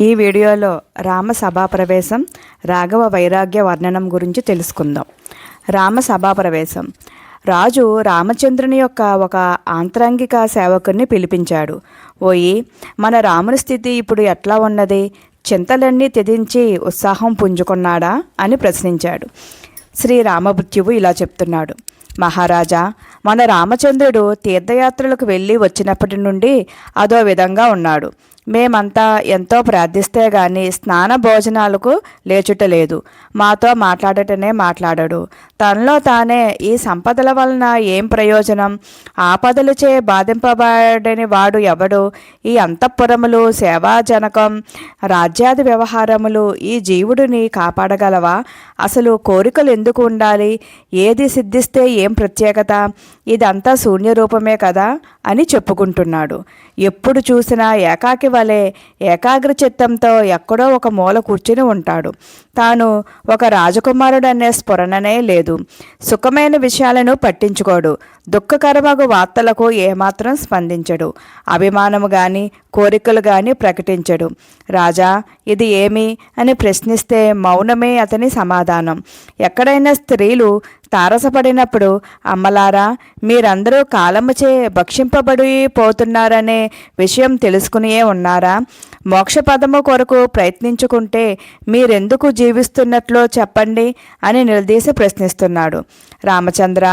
ఈ వీడియోలో రామ ప్రవేశం రాఘవ వైరాగ్య వర్ణనం గురించి తెలుసుకుందాం. రామ ప్రవేశం రాజు రామచంద్రుని యొక్క ఒక ఆంతరంగిక సేవకుని పిలిపించాడు. ఓయి మన రాముని స్థితి ఇప్పుడు ఎట్లా ఉన్నది? చింతలన్నీ తెదించి ఉత్సాహం పుంజుకున్నాడా? అని ప్రశ్నించాడు. శ్రీ రామభృత్యువు ఇలా చెప్తున్నాడు. మహారాజా మన రామచంద్రుడు తీర్థయాత్రలకు వెళ్ళి వచ్చినప్పటి నుండి అదో విధంగా ఉన్నాడు. మేమంతా ఎంతో ప్రార్థిస్తే గాని స్నాన భోజనాలకు లేచుటలేదు. మాతో మాట్లాడటనే మాట్లాడడు. తనలో తానే ఈ సంపదల వలన ఏం ప్రయోజనం? ఆపదలచే బాధింపబడని వాడు ఎవడు? ఈ అంతఃపురములు సేవాజనకం రాజ్యాది వ్యవహారములు ఈ జీవుడిని కాపాడగలవా? అసలు కోరికలు ఎందుకు ఉండాలి? ఏది సిద్ధిస్తే ఏం ప్రత్యేకత? ఇదంతా శూన్యరూపమే కదా అని చెప్పుకుంటున్నాడు. ఎప్పుడు చూసినా ఏకాకి వలె ఏకాగ్ర చిత్తంతో ఎక్కడో ఒక మూల కూర్చుని ఉంటాడు. తాను ఒక రాజకుమారుడు అనే స్ఫురణనే లేదు. సుఖమైన విషయాలను పట్టించుకోడు. దుఃఖకరమగు వార్తలకు ఏమాత్రం స్పందించడు. అభిమానము గాని కోరికలు గాని ప్రకటించడు. రాజా ఇది ఏమి? అని ప్రశ్నిస్తే మౌనమే అతని సమాధానం. ఎక్కడైనా స్త్రీలు తారసపడినప్పుడు అమ్మలారా మీరందరూ కాలముచే భక్షింపబడి పోతున్నారనే విషయం తెలుసుకునియే ఉన్నారా? మోక్షపదము కొరకు ప్రయత్నించుకుంటే మీరెందుకు జీవిస్తున్నట్లో చెప్పండి అని నిలదీసి ప్రశ్నిస్తున్నాడు. రామచంద్ర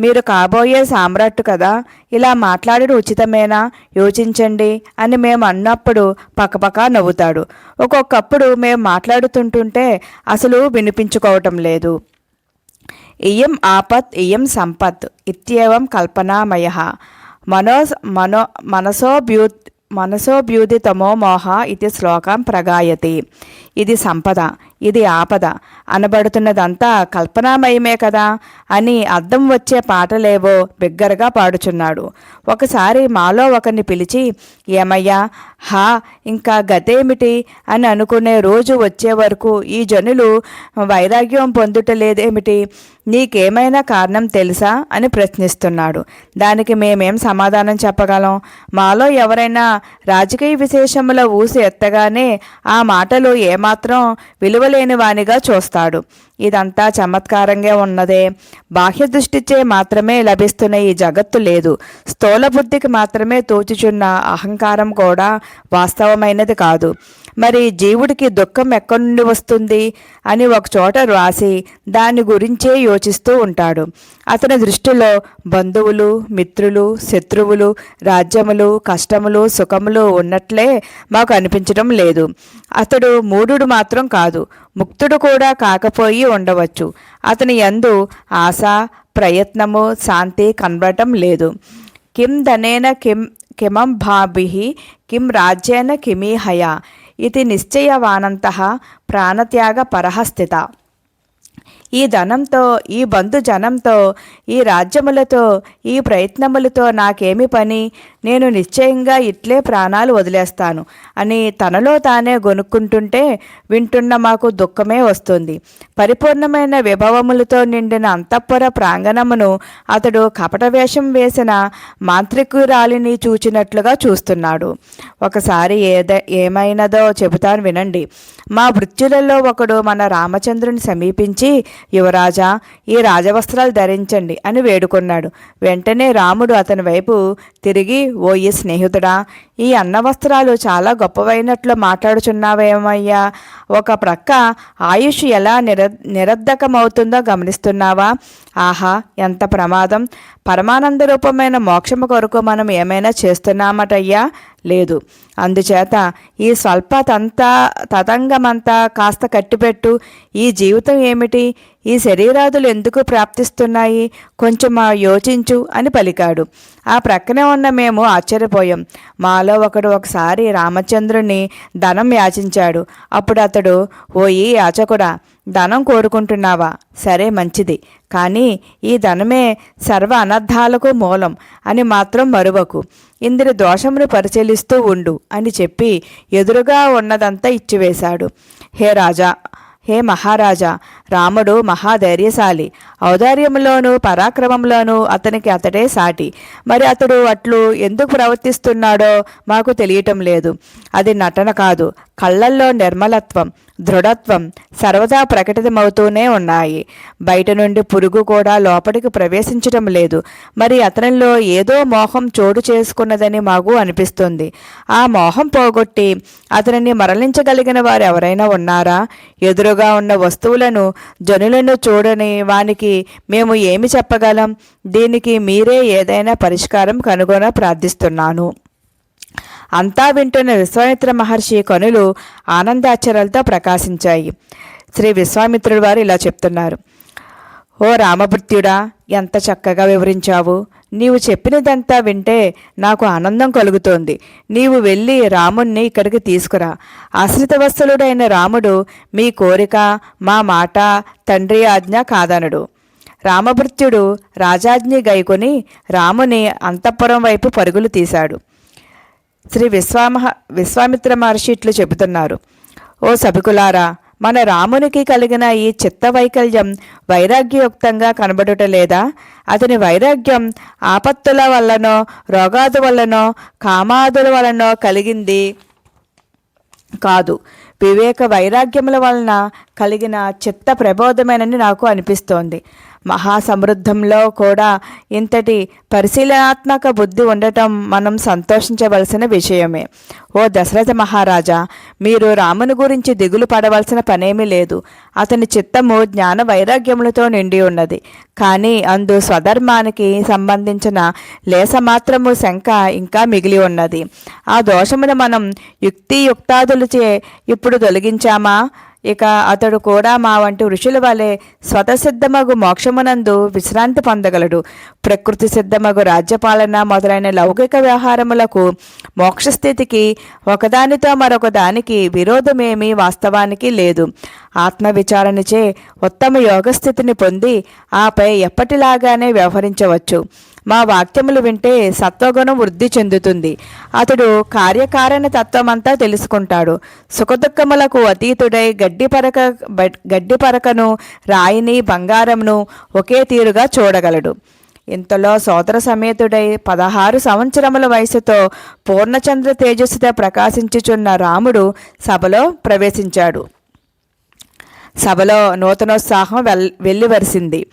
మీరు కాబోయే సామ్రాట్ కదా ఇలా మాట్లాడడం ఉచితమేనా? యోచించండి అని మేము అన్నప్పుడు పక్కపక్క నవ్వుతాడు. ఒక్కొక్కప్పుడు మేము మాట్లాడుతుంటుంటే అసలు వినిపించుకోవటం లేదు. ఇయం ఆపత్ ఇయం సంపత్ ఇత్యేవం కల్పనామయ. మనో మనో మనసోభ్యూ మనసోభ్యూదితమో మోహ ఇది శ్లోకం ప్రగాయతి. ఇది సంపద. ఇది ఆపద. అనబడుతున్నదంతా కల్పనామయమే కదా అని అర్థం వచ్చే పాటలేవో బిగ్గరగా పాడుచున్నాడు. ఒకసారి మాలో ఒకరిని పిలిచి ఏమయ్యా హా ఇంకా గతేమిటి? అని అనుకునే రోజు వచ్చే వరకు ఈ జనులు వైరాగ్యం పొందుటలేదేమిటి? నీకేమైనా కారణం తెలుసా? అని ప్రశ్నిస్తున్నాడు. దానికి మేమేం సమాధానం చెప్పగలం? మాలో ఎవరైనా రాజకీయ విశేషముల ఊసి ఎత్తగానే ఆ మాటలు ఏమాత్రం విలువ విలువలేని వానిగా చూస్తాడు. ఇదంతా చమత్కారంగా ఉన్నదే. బాహ్య దృష్టిచే మాత్రమే లభిస్తున్న ఈ జగత్తు లేదు. స్థూల బుద్ధికి మాత్రమే తోచుచున్న అహంకారం కూడా వాస్తవమైనది కాదు. మరి జీవుడికి దుఃఖం ఎక్కడి నుండి వస్తుంది అని ఒక చోట రాసి దాని గురించే యోచిస్తూ ఉంటాడు. అతని దృష్టిలో బంధువులు మిత్రులు శత్రువులు రాజ్యములు కష్టములు సుఖములు ఉన్నట్లే మాకు అనిపించడం లేదు. అతడు మూఢుడు మాత్రం కాదు. ముక్తుడు కూడా కాకపోయి ఉండవచ్చు. అతని యందు ఆశ ప్రయత్నము శాంతి కనబడటం లేదు. కిం ధనేన కిం కిమం భాభి కిం రాజ్యేన కిమీహయ. ఇది నిశ్చయవానంత ప్రాణత్యాగ పరహస్థిత ఈ ధనంతో ఈ బంధు జనంతో ఈ రాజ్యములతో ఈ ప్రయత్నములతో నాకేమి పని? నేను నిశ్చయంగా ఇట్లే ప్రాణాలు వదిలేస్తాను అని తనలో తానే గొనుక్కుంటుంటే వింటున్న మాకు దుఃఖమే వస్తుంది. పరిపూర్ణమైన విభవములతో నిండిన అంతఃపుర ప్రాంగణమును అతడు కపట వేషం వేసిన మాంత్రికురాలిని చూచినట్లుగా చూస్తున్నాడు. ఒకసారి ఏద ఏమైనదో చెబుతాను వినండి. మా వృత్తులలో ఒకడు మన రామచంద్రుని సమీపించి యువరాజా ఈ రాజవస్త్రాలు ధరించండి అని వేడుకున్నాడు. వెంటనే రాముడు అతని వైపు తిరిగి ఓ ఈ స్నేహితుడా ఈ అన్న వస్త్రాలు చాలా గొప్పవైనట్లు మాట్లాడుచున్నావేమయ్యా? ఒక ప్రక్క ఆయుష్ ఎలా నిర నిరర్ధకమవుతుందో గమనిస్తున్నావా? ఆహా ఎంత ప్రమాదం! పరమానంద రూపమైన మోక్షము కొరకు మనం ఏమైనా చేస్తున్నామటయ్యా? లేదు. అందుచేత ఈ స్వల్ప తంత తతంగమంతా కాస్త కట్టిపెట్టు. ఈ జీవితం ఏమిటి? ఈ శరీరాదులు ఎందుకు ప్రాప్తిస్తున్నాయి? కొంచెం యోచించు అని పలికాడు. ఆ ప్రక్కనే ఉన్న మేము ఆశ్చర్యపోయాం. మాలో ఒకడు ఒకసారి రామచంద్రుని ధనం యాచించాడు. అప్పుడు అతడు ఓయి యాచకుడా ధనం కోరుకుంటున్నావా? సరే మంచిది. కానీ ఈ ధనమే సర్వ అనర్థాలకు మూలం అని మాత్రం మరువకు. ఇందిరి దోషమును పరిశీలిస్తూ ఉండు అని చెప్పి ఎదురుగా ఉన్నదంతా ఇచ్చివేశాడు. హే రాజా హే మహారాజా! రాముడు మహాధైర్యశాలి. ఔదార్యంలోనూ పరాక్రమంలోనూ అతనికి అతడే సాటి. మరి అతడు అట్లు ఎందుకు ప్రవర్తిస్తున్నాడో మాకు తెలియటం లేదు. అది నటన కాదు. కళ్ళల్లో నిర్మలత్వం. దృఢత్వం సర్వదా ప్రకటితమవుతూనే ఉన్నాయి. బయట నుండి పురుగు కూడా లోపలికి ప్రవేశించడం లేదు. మరి అతనిలో ఏదో మోహం చోటు చేసుకున్నదని మాకు అనిపిస్తుంది. ఆ మోహం పోగొట్టి అతనిని మరలించగలిగిన వారు ఎవరైనా ఉన్నారా? ఎదురుగా ఉన్న వస్తువులను జనులను చూడని వానికి మేము ఏమి చెప్పగలం? దీనికి మీరే ఏదైనా పరిష్కారం కనుగొన ప్రార్థిస్తున్నాను. అంతా వింటున్న విశ్వామిత్ర మహర్షి కనులు ఆనందాచరాలతో ప్రకాశించాయి. శ్రీ విశ్వామిత్రుడు వారు ఇలా చెప్తున్నారు. ఓ రామభృత్యుడా ఎంత చక్కగా వివరించావు. నీవు చెప్పినదంతా వింటే నాకు ఆనందం కలుగుతోంది. నీవు వెళ్ళి రాముణ్ణి ఇక్కడికి తీసుకురా. ఆశ్రితవత్సలుడైన రాముడు మీ కోరిక మా మాట తండ్రి ఆజ్ఞ కాదనడు. రామభృత్యుడు రాజాజ్ఞి గైకొని రాముని అంతఃపురం వైపు పరుగులు తీశాడు. శ్రీ విశ్వామహ విశ్వామిత్ర మహర్షి ఇట్లు చెబుతున్నారు. ఓ సభికులారా మన రామునికి కలిగిన ఈ చిత్త వైకల్యం వైరాగ్యయుక్తంగా కనబడుట లేదా? అతని వైరాగ్యం ఆపత్తుల వల్లనో రోగాదు వల్లనో కామాదుల వలనో కలిగింది కాదు. వివేక వైరాగ్యముల వలన కలిగిన చిత్త ప్రబోధమేనని నాకు అనిపిస్తోంది. మహాసమృద్ధంలో కూడా ఇంతటి పరిశీలనాత్మక బుద్ధి ఉండటం మనం సంతోషించవలసిన విషయమే. ఓ దశరథ మహారాజా మీరు రాముని గురించి దిగులు పడవలసిన పనేమీ లేదు. అతని చిత్తము జ్ఞాన వైరాగ్యములతో నిండి ఉన్నది. కానీ అందు స్వధర్మానికి సంబంధించిన లేసమాత్రము శంక ఇంకా మిగిలి ఉన్నది. ఆ దోషమును మనం యుక్తియుక్తాదులచే ఇప్పుడు తొలగించామా? ఇక అతడు కూడా మా వంటి ఋషుల వలె స్వతసిద్ధమగు మోక్షమునందు విశ్రాంతి పొందగలడు. ప్రకృతి సిద్ధమగు రాజ్యపాలన మొదలైన లౌకిక వ్యవహారములకు మోక్షస్థితికి ఒకదానితో మరొక దానికి విరోధమేమీ వాస్తవానికి లేదు. ఆత్మవిచారణచే ఉత్తమ యోగస్థితిని పొంది ఆపై ఎప్పటిలాగానే వ్యవహరించవచ్చు. మా వాక్యములు వింటే సత్వగుణం వృద్ధి చెందుతుంది. అతడు కార్యకారణ తత్వమంతా తెలుసుకుంటాడు. సుఖదుఖములకు అతీతుడై గడ్డి పరక గడ్డి పరకను రాయిని బంగారంను ఒకే తీరుగా చూడగలడు. ఇంతలో సోదర సమేతుడై పదహారు సంవత్సరముల వయసుతో పూర్ణచంద్ర తేజస్సుతో ప్రకాశించుచున్న రాముడు సభలో ప్రవేశించాడు. సభలో నూతనోత్సాహం వెల్ వెళ్ళివరిసింది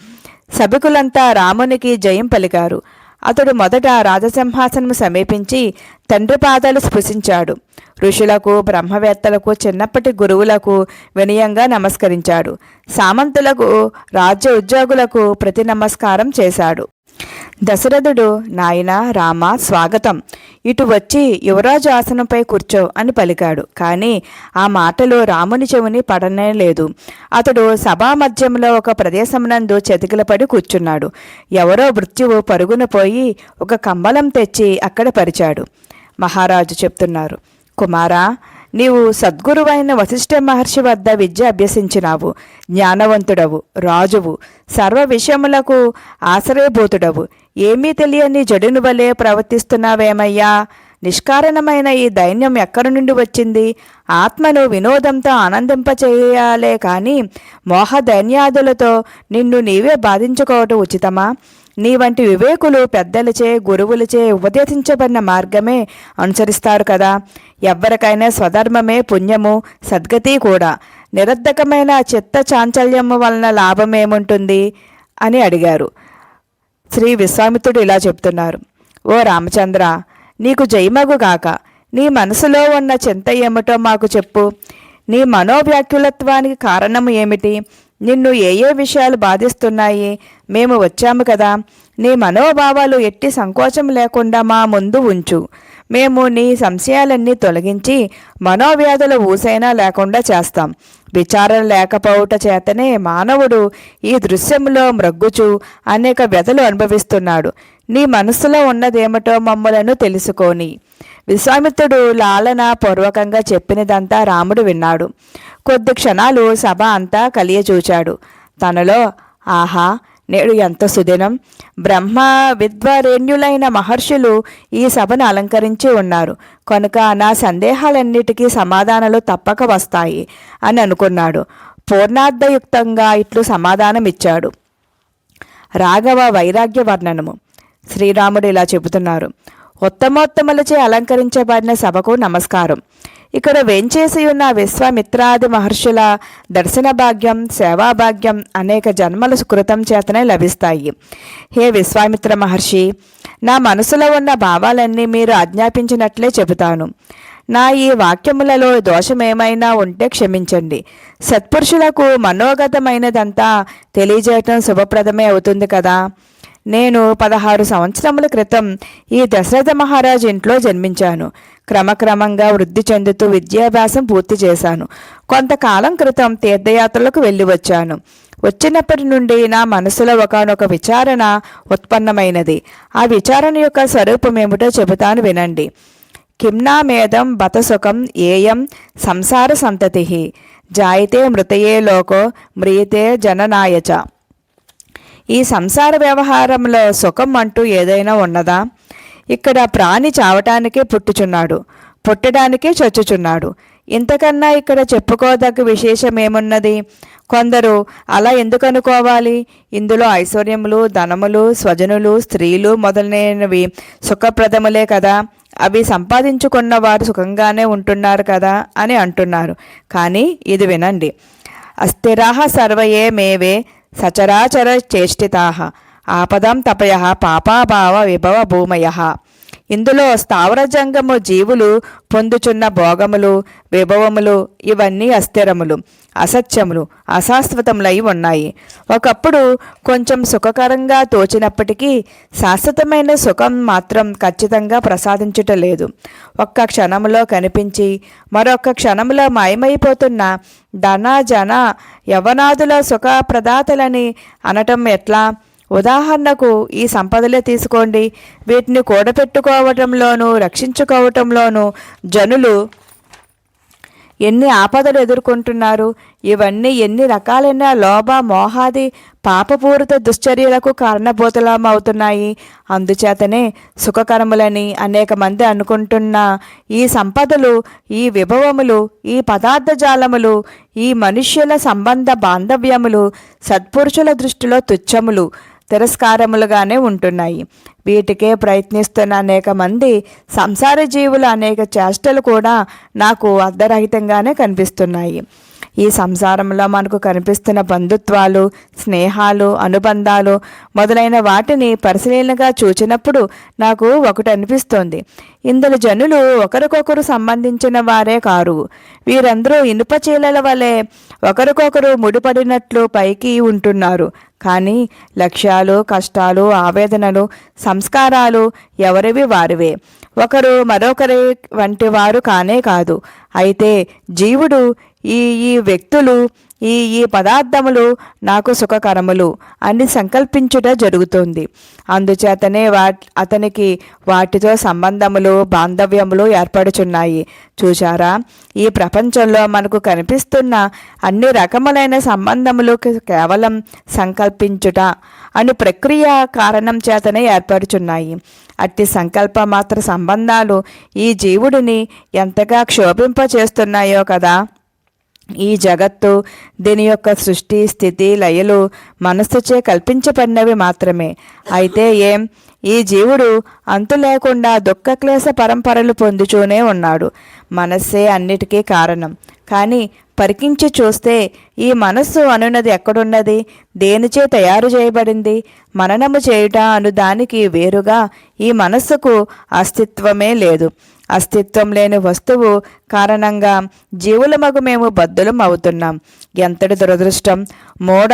సభికులంతా రామునికి జయం పలికారు. అతడు మొదట రాజసింహాసనము సమీపించి తండ్రి పాదాలు స్పృశించాడు. ఋషులకు బ్రహ్మవేత్తలకు చిన్నప్పటి గురువులకు వినయంగా నమస్కరించాడు. సామంతులకు రాజ్య ఉద్యోగులకు ప్రతి నమస్కారం చేశాడు. దశరథుడు నాయన రామ స్వాగతం. ఇటు వచ్చి యువరాజు ఆసనంపై కూర్చో అని పలికాడు. కానీ ఆ మాటలు రాముని చెవుని పడనే లేదు. అతడు సభా మధ్యంలో ఒక ప్రదేశమునందు చెతికిలపడి కూర్చున్నాడు. ఎవరో మృత్యువు పరుగున పోయి ఒక కంబలం తెచ్చి అక్కడ పరిచాడు. మహారాజు చెప్తున్నారు కుమారా నీవు సద్గురువైన వశిష్ఠ మహర్షి వద్ద విద్య అభ్యసించినావు. జ్ఞానవంతుడవు రాజువు. సర్వ విషయములకు ఆశ్రయభూతుడవు. ఏమీ తెలియని జడును వలె ప్రవర్తిస్తున్నావేమయ్యా? నిష్కారణమైన ఈ దైన్యం ఎక్కడి నుండి వచ్చింది? ఆత్మను వినోదంతో ఆనందింపచేయాలే కాని మోహ దైన్యాదులతో నిన్ను నీవే బాధించుకోవటం ఉచితమా? నీ వంటి వివేకులు పెద్దలచే గురువులచే ఉపదేశించబడిన మార్గమే అనుసరిస్తారు కదా. ఎవ్వరికైనా స్వధర్మమే పుణ్యము సద్గతి కూడా. నిరర్ధకమైన చిత్త చాంచల్యము వలన లాభమేముంటుంది? అని అడిగారు. శ్రీ విశ్వామిత్రుడు ఇలా చెప్తున్నారు. ఓ రామచంద్ర నీకు జయమగుగాక నీ మనసులో ఉన్న చింత ఏమిటో మాకు చెప్పు. నీ మనోవ్యాకులత్వానికి కారణం ఏమిటి? నిన్ను ఏ ఏ విషయాలు బాధిస్తున్నాయి? మేము వచ్చాము కదా. నీ మనోభావాలు ఎట్టి సంకోచం లేకుండా మా ముందు ఉంచు. మేము నీ సంశయాలన్నీ తొలగించి మనోవ్యాధుల ఊసైనా లేకుండా చేస్తాం. విచారం లేకపోవుట చేతనే మానవుడు ఈ దృశ్యంలో మ్రగ్గుచు అనేక వ్యధలు అనుభవిస్తున్నాడు. నీ మనసులో ఉన్నదేమిటో మమ్మలను తెలుసుకొని. విశ్వామిత్రుడు లాలన పూర్వకంగా చెప్పినదంతా రాముడు విన్నాడు. కొద్ది క్షణాలు సభ అంతా కలియచూచాడు. తనలో ఆహా నేడు ఎంత సుదినం. బ్రహ్మ విద్వరేణ్యులైన మహర్షులు ఈ సభను అలంకరించి ఉన్నారు. కనుక నా సందేహాలన్నిటికీ సమాధానాలు తప్పక వస్తాయి అని అనుకున్నాడు. పూర్ణార్థయుక్తంగా ఇట్లు సమాధానమిచ్చాడు. రాఘవ వైరాగ్య వర్ణనము శ్రీరాముడు ఇలా చెబుతున్నారు. ఉత్తమోత్తములచే అలంకరించబడిన సభకు నమస్కారం. ఇక్కడ వేంచేసి ఉన్న విశ్వామిత్రాది మహర్షుల దర్శన భాగ్యం సేవా భాగ్యం అనేక జన్మల సుకృతం చేతనే లభిస్తాయి. హే విశ్వామిత్ర మహర్షి నా మనసులో ఉన్న భావాలన్నీ మీరు ఆజ్ఞాపించినట్లే చెబుతాను. నా ఈ వాక్యములలో దోషమేమైనా ఉంటే క్షమించండి. సత్పురుషులకు మనోగతమైనదంతా తెలియజేయటం శుభప్రదమే అవుతుంది కదా? నేను పదహారు సంవత్సరముల క్రితం ఈ దశరథ మహారాజ్ ఇంట్లో జన్మించాను. క్రమక్రమంగా వృద్ధి చెందుతూ విద్యాభ్యాసం పూర్తి చేశాను. కొంతకాలం క్రితం తీర్థయాత్రలకు వెళ్ళి వచ్చాను. వచ్చినప్పటి నుండి నా మనసులో ఒకనొక విచారణ ఉత్పన్నమైనది. ఆ విచారణ యొక్క స్వరూపం ఏమిటో చెబుతాను వినండి. కింనామేదం బతసుఖం ఏయం సంసార సంతతి. జాయితే మృతయే లోకో మ్రియతే జననాయచ ఈ సంసార వ్యవహారంలో సుఖం అంటూ ఏదైనా ఉన్నదా? ఇక్కడ ప్రాణి చావటానికే పుట్టుచున్నాడు పుట్టడానికే చచ్చుచున్నాడు. ఇంతకన్నా ఇక్కడ చెప్పుకోదగ్గ విశేషమేమున్నది? కొందరు అలా ఎందుకు అనుకోవాలి? ఇందులో ఐశ్వర్యములు ధనములు స్వజనులు స్త్రీలు మొదలైనవి సుఖప్రదములే కదా. అవి సంపాదించుకున్న వారు సుఖంగానే ఉంటున్నారు కదా అని అంటున్నారు. కానీ ఇది వినండి. అస్థిరాహ సర్వయే మేవే సచరాచర చేష్టితా. ఆపదం తపయ పాపాభావ విభవ భూమయ. ఇందులో స్థావర జంగము జీవులు పొందుచున్న భోగములు విభవములు ఇవన్నీ అస్థిరములు అసత్యములు అశాశ్వతములై ఉన్నాయి. ఒకప్పుడు కొంచెం సుఖకరంగా తోచినప్పటికీ శాశ్వతమైన సుఖం మాత్రం ఖచ్చితంగా ప్రసాదించుట లేదు. ఒక్క క్షణంలో కనిపించి మరొక క్షణంలో మాయమైపోతున్న ధన జన యవనాదుల సుఖ ప్రదాతలని అనటం ఎట్లా? ఉదాహరణకు ఈ సంపదలే తీసుకోండి. వీటిని కూడపెట్టుకోవటంలోనూ రక్షించుకోవటంలోనూ జనులు ఎన్ని ఆపదలు ఎదుర్కొంటున్నారు. ఇవన్నీ ఎన్ని రకాలైన లోభ మోహాది పాపపూరిత దుశ్చర్యలకు కారణభూతలమవుతున్నాయి. అందుచేతనే సుఖకరములని అనేక మంది అనుకుంటున్న ఈ సంపదలు ఈ విభవములు ఈ పదార్థ జాలములు ఈ మనుష్యుల సంబంధ బాంధవ్యములు సత్పురుషుల దృష్టిలో తుచ్చములు. తిరస్కారములుగానే ఉంటున్నాయి. వీటికే ప్రయత్నిస్తున్న అనేక మంది సంసార జీవుల అనేక చేష్టలు కూడా నాకు అర్ధరహితంగానే కనిపిస్తున్నాయి. ఈ సంసారంలో మనకు కనిపిస్తున్న బంధుత్వాలు స్నేహాలు అనుబంధాలు మొదలైన వాటిని పరిశీలనగా చూచినప్పుడు నాకు ఒకటి అనిపిస్తోంది ఇందులో జనులు ఒకరికొకరు సంబంధించిన వారే కారు. వీరందరూ ఇనుప చీలల వలె ఒకరికొకరు ముడిపడినట్లు పైకి ఉంటున్నారు. కానీ లక్ష్యాలు కష్టాలు ఆవేదనలు సంస్కారాలు ఎవరివి వారివే. ఒకరు మరొకరి వంటి వారు కానే కాదు. అయితే జీవుడు ఈ ఈ వ్యక్తులు ఈ ఈ పదార్థములు నాకు సుఖకరములు అని సంకల్పించుట జరుగుతుంది. అందుచేతనే వా అతనికి వాటితో సంబంధములు బాంధవ్యములు ఏర్పడుచున్నాయి. చూచారా? ఈ ప్రపంచంలో మనకు కనిపిస్తున్న అన్ని రకములైన సంబంధములు కేవలం సంకల్పించుట అని ప్రక్రియ కారణం చేతనే ఏర్పడుచున్నాయి. అట్టి సంకల్ప మాత్ర సంబంధాలు ఈ జీవుడిని ఎంతగా క్షోభింపచేస్తున్నాయో కదా! ఈ జగత్తు దీని యొక్క సృష్టి స్థితి లయలు మనస్సుచే కల్పించబడినవి మాత్రమే. అయితే ఏం? ఈ జీవుడు అంతు లేకుండా దుఃఖక్లేశ పరంపరలు పొందుచూనే ఉన్నాడు. మనస్సే అన్నిటికీ కారణం. కానీ పరికించి చూస్తే ఈ మనస్సు అనున్నది ఎక్కడున్నది? దేనిచే తయారు చేయబడింది? మననము చేయుట అను దానికి వేరుగా ఈ మనస్సుకు అస్తిత్వమే లేదు. అస్తిత్వం లేని వస్తువు కారణంగా జీవుల మగు మేము బద్దులం అవుతున్నాం. ఎంతటి దురదృష్టం? మోడ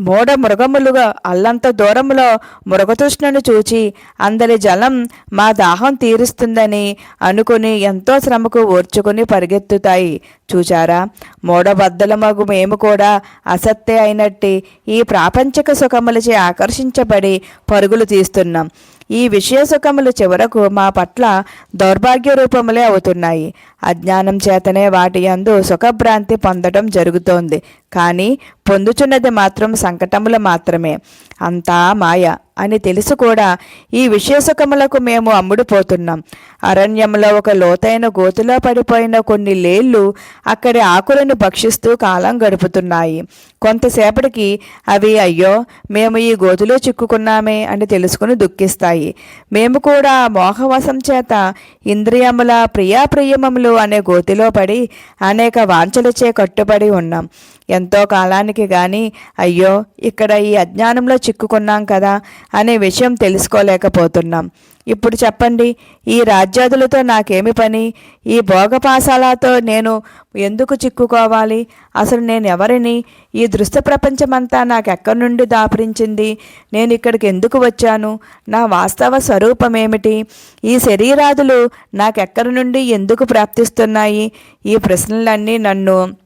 మోడ మృగములుగా అల్లంత దూరంలో మృగతృష్ణను చూచి అందరి జలం మా దాహం తీరుస్తుందని అనుకుని ఎంతో శ్రమకు ఓర్చుకుని పరిగెత్తుతాయి. చూచారా? మోడబద్దలమగు మేము కూడా అసత్తే అయినట్టి ఈ ప్రాపంచిక సుఖములచే ఆకర్షించబడి పరుగులు తీస్తున్నాం. ఈ విషయ సుఖములు చివరకు మా పట్ల దౌర్భాగ్య రూపములే అవుతున్నాయి. అజ్ఞానం చేతనే వాటి యందు సుఖభ్రాంతి పొందడం జరుగుతోంది. కానీ పొందుచున్నది మాత్రం సంకటములు మాత్రమే. అంతా మాయ అని తెలుసు కూడా ఈ విశేషకములకు మేము అమ్ముడుపోతున్నాం. అరణ్యంలో ఒక లోతైన గోతిలో పడిపోయిన కొన్ని లేళ్ళు అక్కడి ఆకులను భక్షిస్తూ కాలం గడుపుతున్నాయి. కొంతసేపటికి అవి అయ్యో మేము ఈ గోతిలో చిక్కుకున్నామే అని తెలుసుకుని దుఃఖిస్తాయి. మేము కూడా మోహవశం చేత ఇంద్రియముల ప్రియాప్రియమములు అనే గోతిలో పడి అనేక వాంఛలచే కట్టుబడి ఉన్నాం. ఎంతో కాలానికి కానీ అయ్యో ఇక్కడ ఈ అజ్ఞానంలో చిక్కుకున్నాం కదా అనే విషయం తెలుసుకోలేకపోతున్నాం. ఇప్పుడు చెప్పండి ఈ రాజ్యాదులతో నాకేమి పని? ఈ భోగపాసాలతో నేను ఎందుకు చిక్కుకోవాలి? అసలు నేను ఎవరిని ఈ దృశ్య ప్రపంచమంతా నాకు ఎక్కడి నుండి దాపరించింది? నేను ఇక్కడికి ఎందుకు వచ్చాను? నా వాస్తవ స్వరూపం ఏమిటి ఈ శరీరాదులు నాకెక్కడి నుండి ఎందుకు ప్రాప్తిస్తున్నాయి? ఈ ప్రశ్నలన్నీ నన్ను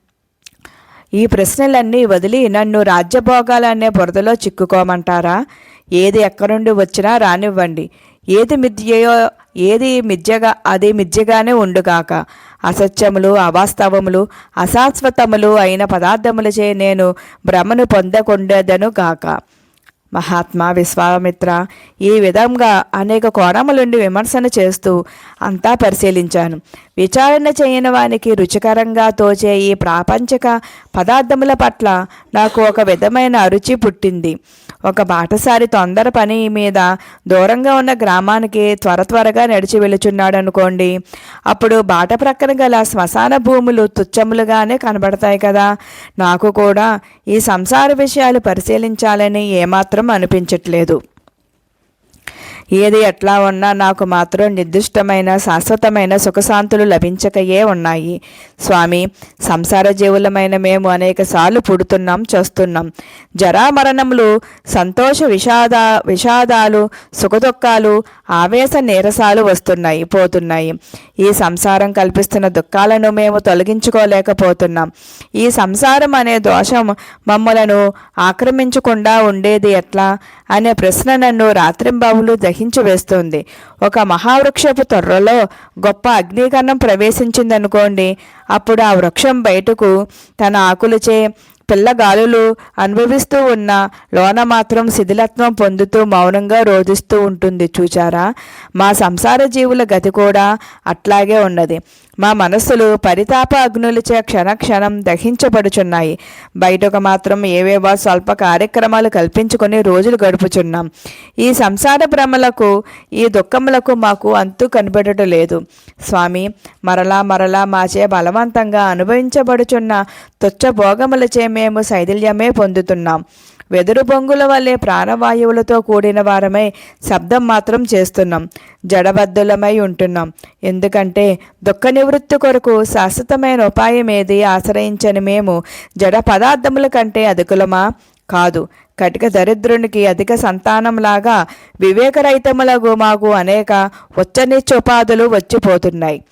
ఈ ప్రశ్నలన్నీ వదిలి నన్ను రాజ్యభోగాలనే బురదలో చిక్కుకోమంటారా? ఏది ఎక్కడి నుండి వచ్చినా రానివ్వండి. ఏది మిథ్యయో ఏది మిథ్యగా అది మిథ్యగానే ఉండుగాక. అసత్యములు అవాస్తవములు అశాశ్వతములు అయిన పదార్థములచే నేను భ్రమను పొందకుండేదను గాక. మహాత్మా విశ్వామిత్ర ఈ విధంగా అనేక కోణములుండి విమర్శన చేస్తూ అంతా పరిశీలించాను. విచారణ చేయని వానికి రుచికరంగా తోచే ఈ ప్రాపంచిక పదార్థముల పట్ల నాకు ఒక విధమైన అరుచి పుట్టింది. ఒక బాటసారి తొందర పని మీద దూరంగా ఉన్న గ్రామానికి త్వర త్వరగా నడిచి వెళుచున్నాడు అనుకోండి. అప్పుడు బాట ప్రక్కన గల శ్మశాన భూములు తుచ్చములుగానే కనబడతాయి కదా. నాకు కూడా ఈ సంసార విషయాలు పరిశీలించాలని ఏమాత్రం అనిపించట్లేదు. ఏది ఎట్లా ఉన్నా నాకు మాత్రం నిర్దిష్టమైన శాశ్వతమైన సుఖశాంతులు లభించకయే ఉన్నాయి. స్వామి సంసార జీవులమైన మేము అనేక సార్లు పుడుతున్నాం చేస్తున్నాం. జరామరణములు సంతోష విషాద విషాదాలు సుఖదుఖాలు ఆవేశ నీరసాలు వస్తున్నాయి పోతున్నాయి. ఈ సంసారం కల్పిస్తున్న దుఃఖాలను మేము తొలగించుకోలేకపోతున్నాం. ఈ సంసారం అనే దోషం మమ్మలను ఆక్రమించకుండా ఉండేది ఎట్లా? అనే ప్రశ్న నన్ను రాత్రింబావులు దహి వేస్తుంది ఒక మహావృక్షపు తొర్రలో గొప్ప అగ్నికరణం ప్రవేశించిందనుకోండి అప్పుడు ఆ వృక్షం బయటకు తన ఆకులచే పిల్లగాలులు అనుభవిస్తూ ఉన్న లోన మాత్రం శిథిలత్వం పొందుతూ మౌనంగా రోధిస్తూ ఉంటుంది చూచారా? మా సంసార జీవుల గతి కూడా అట్లాగే ఉన్నది. మా మనస్సులు పరితాప అగ్నులచే క్షణక్షణం దహించబడుచున్నాయి. బయటకు మాత్రం ఏవేవో స్వల్ప కార్యక్రమాలు కల్పించుకొని రోజులు గడుపుచున్నాం. ఈ సంసార భ్రమలకు ఈ దుఃఖములకు మాకు అంతు కనబడటం లేదు. స్వామి మరలా మరలా మాచే బలవంతంగా అనుభవించబడుచున్న తుచ్చ భోగములచే మేము శైథిల్యమే పొందుతున్నాం. వెదురు బొంగుల వల్లే ప్రాణవాయువులతో కూడిన వారమై శబ్దం మాత్రం చేస్తున్నాం. జడబద్ధులమై ఉంటున్నాం. ఎందుకంటే దుఃఖ నివృత్తి కొరకు శాశ్వతమైన ఉపాయం ఏది ఆశ్రయించని మేము జడ పదార్థముల కంటే అధికులమా? కాదు. కటిక దరిద్రునికి అధిక సంతానంలాగా వివేకరహితములకు మాకు అనేక ఉచ్చనిచ్చోపాధులు వచ్చిపోతున్నాయి.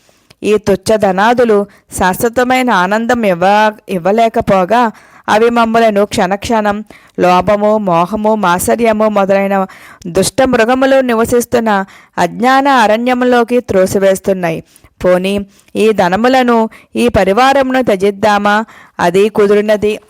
ఈ తుచ్చ ధనాదులు శాశ్వతమైన ఆనందం ఇవ్వ ఇవ్వలేకపోగా అవి మమ్మలను క్షణక్షణం లోపము మోహము మాసర్యము మొదలైన దుష్ట మృగములు నివసిస్తున్న అజ్ఞాన అరణ్యములోకి త్రోసివేస్తున్నాయి. పోని ఈ ధనములను ఈ పరివారమును త్యజిద్దామా? అది కుదిరినది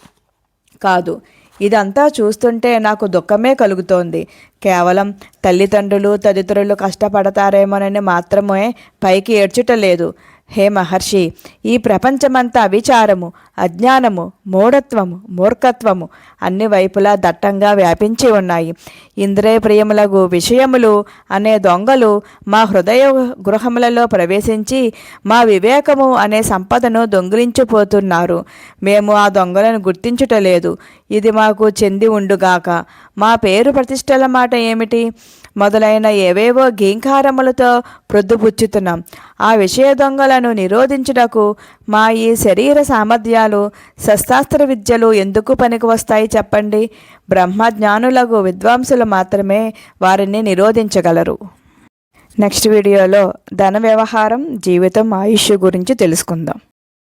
కాదు. ఇదంతా చూస్తుంటే నాకు దుఃఖమే కలుగుతోంది. కేవలం తల్లిదండ్రులు తదితరులు కష్టపడతారేమోనని మాత్రమే పైకి ఏడ్చుటలేదు హే మహర్షి ఈ ప్రపంచమంతా విచారము అజ్ఞానము మూఢత్వము మూర్ఖత్వము అన్ని వైపులా దట్టంగా వ్యాపించి ఉన్నాయి. ఇంద్రియ ప్రియములకు విషయములు అనే దొంగలు మా హృదయ గృహములలో ప్రవేశించి మా వివేకము అనే సంపదను దొంగిలించిపోతున్నారు. మేము ఆ దొంగలను గుర్తించుటలేదు. ఇది మాకు చెంది ఉండుగాక. మా పేరు ప్రతిష్టల మాట ఏమిటి? మొదలైన ఏవేవో గీంకారములతో ప్రొద్దుపుచ్చుతున్నాం. ఆ విషయ దొంగల దొంగలను నిరోధించుటకు మా ఈ శరీర సామర్థ్యాలు శస్త్రాస్త్ర విద్యలు ఎందుకు పనికి వస్తాయి చెప్పండి? బ్రహ్మజ్ఞానులకు విద్వాంసులు మాత్రమే వారిని నిరోధించగలరు. నెక్స్ట్ వీడియోలో ధన వ్యవహారం జీవితం ఆయుష్ గురించి తెలుసుకుందాం.